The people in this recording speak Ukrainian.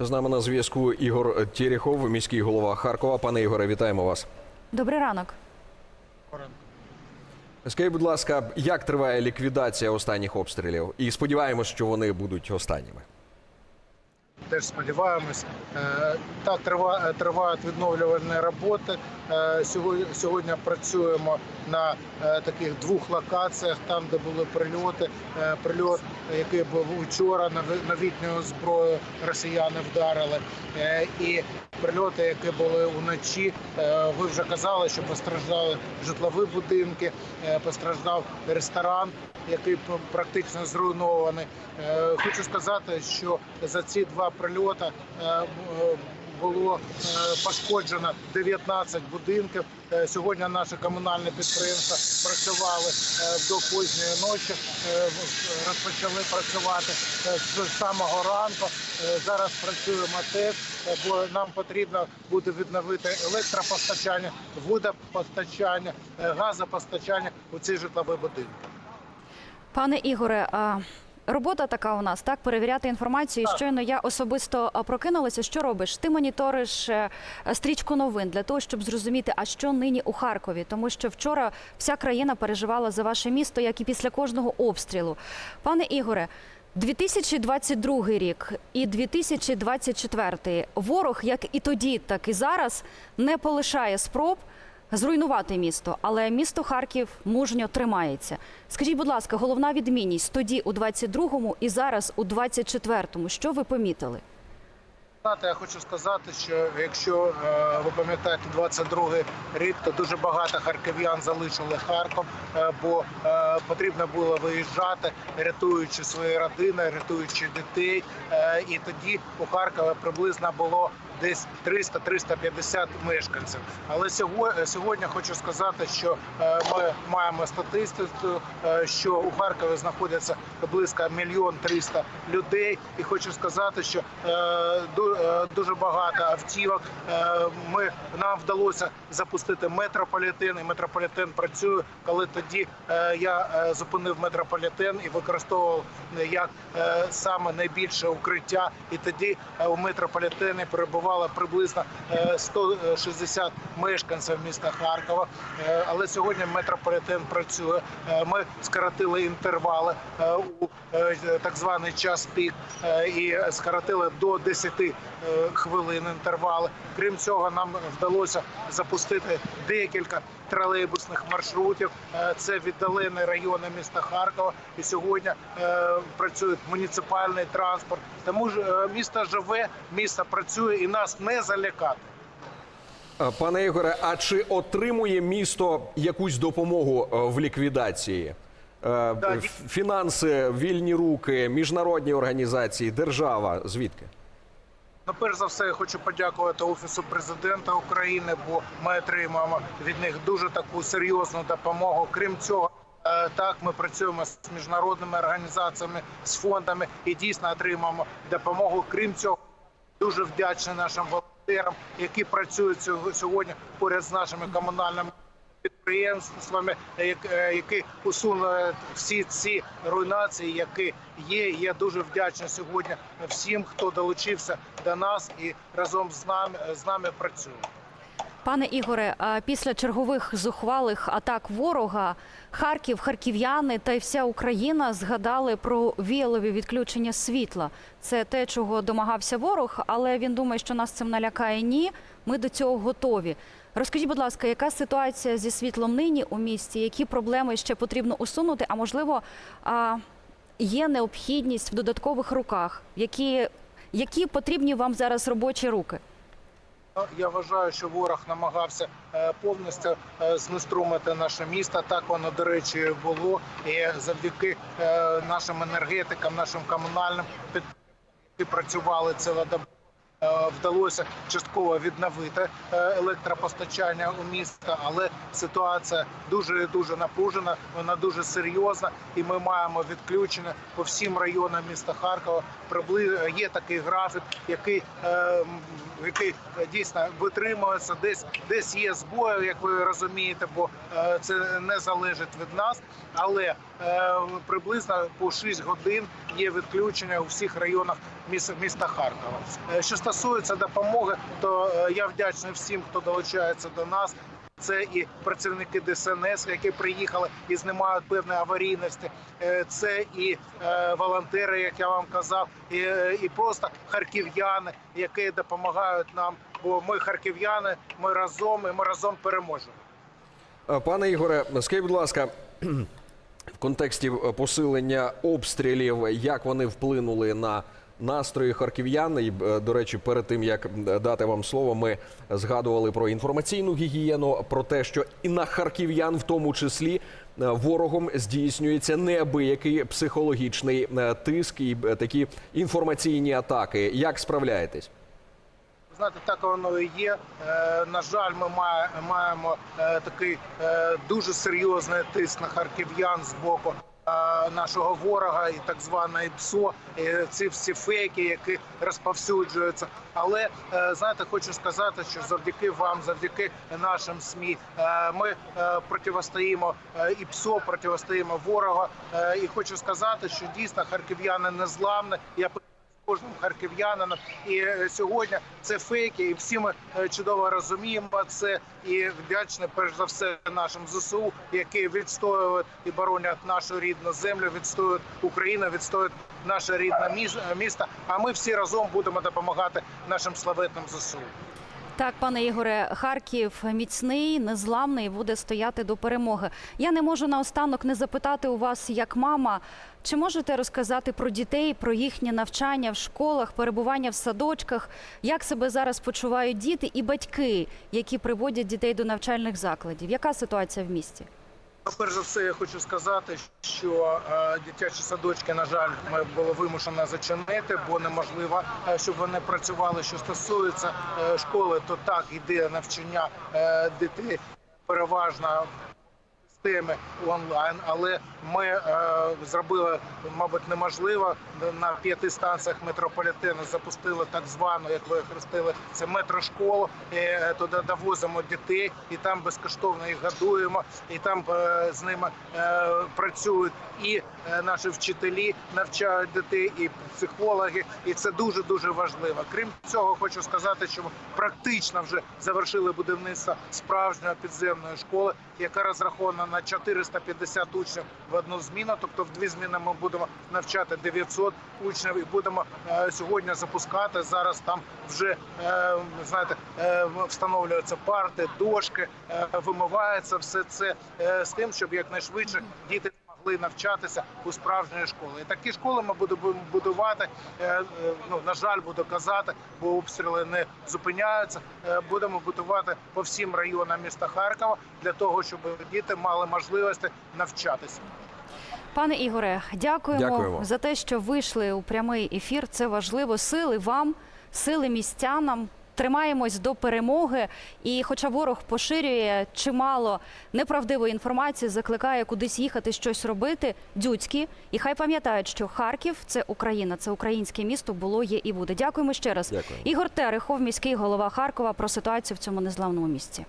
З нами на зв'язку Ігор Тєріхов, міський голова Харкова. Пане Ігоре, вітаємо вас. Добрий ранок. Скажіть, будь ласка, як триває ліквідація останніх обстрілів? І сподіваємось, що вони будуть останніми. Теж сподіваємось. Е, Так, трива- тривають відновлювальні роботи. Е, Сьогодні, працюємо на е, таких двох локаціях, там, де були прильоти. Е, Прильот, який вчора, на новітньою зброєю росіяни вдарили. Е, І прильоти, які були уночі. Е, Ви вже казали, що постраждали житлові будинки, е, постраждав ресторан, який практично зруйнований. Хочу сказати, що за ці два прильоти було е, пошкоджено 19 будинків. Е, Сьогодні наші комунальні підприємства працювали е, до поздньої ночі, розпочали працювати з самого ранку. Зараз працюємо теж, бо нам потрібно буде відновити електропостачання, водопостачання, газопостачання у ці житлові будинки. Пане Ігоре, а, робота така у нас, так, перевіряти інформацію. І Щойно я особисто прокинулася. Що робиш? Ти моніториш е, стрічку новин для того, щоб зрозуміти, а що нині у Харкові. Тому що вчора вся країна переживала за ваше місто, як і після кожного обстрілу. Пане Ігоре. 2022 рік і 2024 ворог, як і тоді, так і зараз, не полишає спроб зруйнувати місто, але місто Харків мужньо тримається. Скажіть, будь ласка, головна відмінність тоді у 22-му і зараз у 24-му. Що ви помітили? Я хочу сказати, що якщо е, ви пам'ятаєте 22 рік, то дуже багато харків'ян залишили Харків, е, бо е, потрібно було виїжджати, рятуючи свої родини, рятуючи дітей. І тоді у Харкові приблизно було десь 300-350 мешканців. Але сьогодні, сьогодні хочу сказати, що е, ми маємо статистику, е, що у Харкові знаходяться близько мільйон триста людей. І хочу сказати, що е, ду- е, дуже багато автівок. Е, Ми нам вдалося запустити метрополітен, і метрополітен працює. Коли тоді е, я е, зупинив метрополітен і використовував е, як е, саме найбільше укриття. І тоді е, у метрополітені перебувало приблизно е, 160 мешканців міста Харкова. Е, Але сьогодні метрополітен працює. Е, Ми скоротили інтервали е, у е, так званий час пік е, і скоротили до 10 е, хвилин інтервали. Крім цього, нам вдалося запустити декілька тролейбусних маршрутів. Е, Це віддалені райони міста Харкова. І сьогодні е, працює муніципальний транспорт. Тому ж е, місто живе, місто працює і нас не залякати. Пане Ігоре, а чи отримує місто якусь допомогу в ліквідації? Фінанси, вільні руки, міжнародні організації, держава. Звідки? Ну, перш за все, я хочу подякувати офісу президента України, бо ми отримуємо від них дуже таку серйозну допомогу. Крім цього, е, так ми працюємо з міжнародними організаціями, з фондами і дійсно отримуємо допомогу. Крім цього, дуже вдячний нашим волонтерам, які працюють сього- сьогодні поряд з нашими комунальними підприємствами, як- е, які усунули всі ці руйнації, які є. Я дуже вдячний сьогодні всім, хто долучився до нас і разом з нами з нами працює. Пане Ігоре, після чергових зухвалих атак ворога Харків, харків'яни та й вся Україна згадали про віялові відключення світла. Це те, чого домагався ворог, але він думає, що нас цим налякає. Ні, ми до цього готові. Розкажіть, будь ласка, яка ситуація зі світлом нині у місті? Які проблеми ще потрібно усунути? А можливо, є необхідність в додаткових руках, які, які потрібні вам зараз робочі руки? Я вважаю, що ворог намагався е, повністю е, знеструмити наше місто. Так воно, до речі, було. І завдяки е, нашим енергетикам, нашим комунальним підприємствам, працювали цілодобово, вдалося частково відновити е, електропостачання у місто, але ситуація дуже дуже напружена, вона дуже серйозна, і ми маємо відключення по всім районам міста Харкова. Прибли... Є такий графік, який, е, який е, дійсно витримується. Десь десь є збої, як ви розумієте, бо е, це не залежить від нас. Але е, приблизно по 6 годин є відключення у всіх районах міс- міста Харкова. Е, Що стосується допомоги, то е, я вдячний всім, хто долучається до нас. Це і працівники ДСНС, які приїхали і знімають певні аварійності. Е, Це і е, волонтери, як я вам казав, і, е, просто харків'яни, які допомагають нам. Бо ми харків'яни, ми разом і ми разом переможемо. Е, Пане Ігоре, скажіть, будь ласка, в контексті е, посилення обстрілів, як вони вплинули на настрої харків'ян? І, е, до речі, перед тим як дати вам слово, ми згадували про інформаційну гігієну, про те, що і на харків'ян, в тому числі, е, ворогом здійснюється неабиякий психологічний тиск і такі інформаційні атаки. Як справляєтесь? Знаєте, так воно і є. Е, на жаль, ми має- маємо е, такий е, дуже серйозний тиск на харків'ян з боку нашого ворога і так званої ПСО, і ці всі фейки, які розповсюджуються. Але знаєте, хочу сказати, що завдяки вам, завдяки нашим СМІ, ми противостоїмо е, і ПСО, противостоїмо ворога. І хочу сказати, що дійсно харків'яни незламні. Я кожним харків'янином. І е, сьогодні це фейки, і всі ми е, чудово розуміємо це. І вдячні перш за все нашим ЗСУ, які відстоюють і боронять нашу рідну землю, відстоюють Україну, відстоюють наше рідне міс- місто. А ми всі разом будемо допомагати нашим славетним ЗСУ. Так, пане Ігоре, Харків міцний, незламний, буде стояти до перемоги. Я не можу наостанок не запитати у вас, як мама, чи можете розказати про дітей, про їхнє навчання в школах, перебування в садочках, як себе зараз почувають діти і батьки, які приводять дітей до навчальних закладів? Яка ситуація в місті? Ну, Перш за все, я хочу сказати, що е, дитячі садочки, на жаль, було вимушено зачинити, бо неможливо, е, щоб вони працювали. Що стосується е, школи, то так іде навчання дітей переважно системи онлайн, але ми е, зробили, мабуть, неможливо на п'яти станціях метрополітену запустили так звану, як ви хрестили, це метрошколу. Е, туди довозимо дітей, і там безкоштовно їх годуємо, і там е, з ними е, працюють і наші вчителі навчають дітей, і психологи, і це дуже дуже важливо. Крім цього, хочу сказати, що ми практично вже завершили будівництво справжньої підземної школи, яка розрахована на 450 учнів в одну зміну. Тобто в дві зміни ми будемо навчати 900 учнів і будемо е, сьогодні запускати. Зараз там вже е, знаєте, е, встановлюються парти, дошки, е, вимивається все це е, з тим, щоб якнайшвидше діти могли навчатися у справжньої школи. І такі школи ми будемо будувати. е, е, Ну на жаль, буду казати, бо обстріли не зупиняються. Е, Будемо будувати по всім районам міста Харкова для того, щоб діти мали можливості навчатися. Пане Ігоре, дякуємо, Дякуємо. за те, що вийшли у прямий ефір. Це важливо. Сили вам, сили містянам. Тримаємось до перемоги. І, хоча ворог поширює чимало неправдивої інформації, закликає кудись їхати, щось робити. Дюцькі, і хай пам'ятають, що Харків це Україна, це українське місто було, є і буде. Дякуємо ще раз. Дякую. Ігор Терехов, міський голова Харкова, про ситуацію в цьому незламному місці.